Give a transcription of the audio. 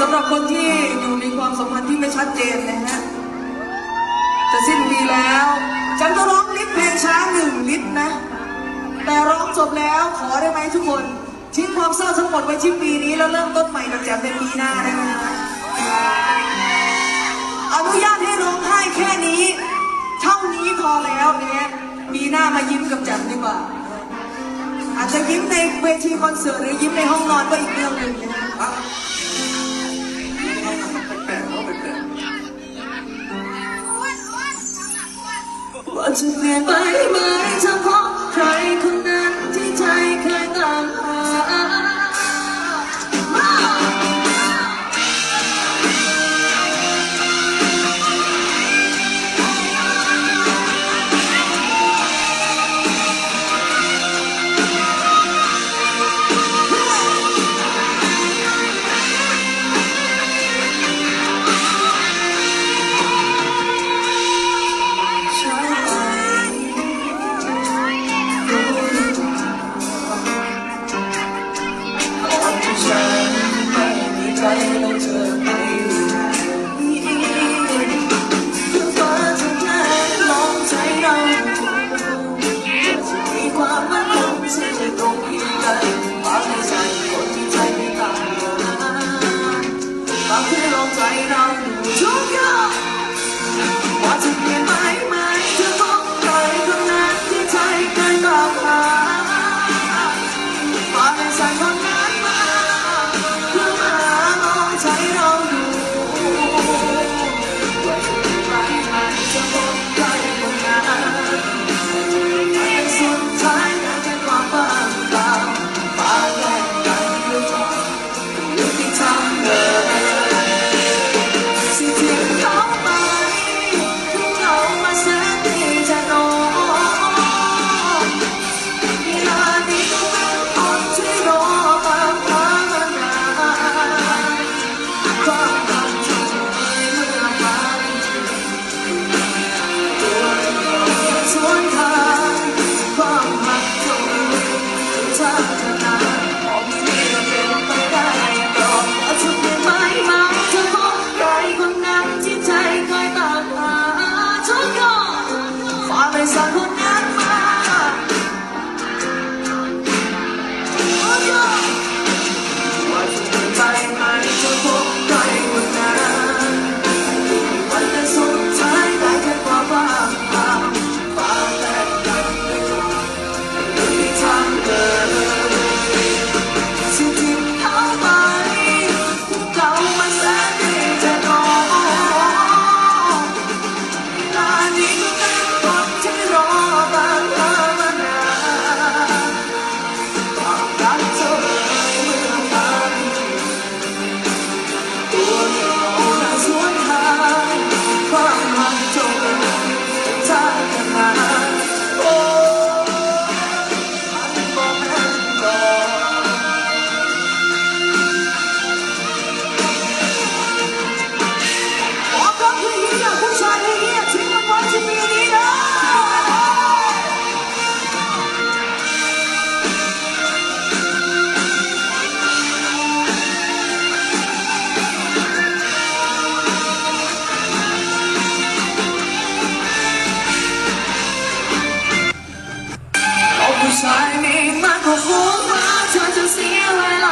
สำหรับคนที่อยู่ในความสัมพันธ์ที่ไม่ชัดเจนนะฮะ จะสิ้นปีแล้ว ฉันจะร้องลิฟเพลงช้าหนึ่งลิฟนะ แต่ร้องจบแล้วขอได้ไหมทุกคน ทิ้งความเศร้าทั้งหมดไว้ชิ้นปีนี้แล้วเริ่มต้นใหม่กับแจมในปีหน้าได้ฮะอนุญาตให้ร้องไห้แค่นี้ เท่านี้พอแล้วเนี่ยปีหน้ามายิ้มกับแจมดีกว่าอาจจะยิ้มในเวทีคอนเสิร์ตหรือยิ้มในห้องนอนก็อีกเรื่องหนึ่งนะครั Once again, my mind's 中国。Cause who am I trying to see when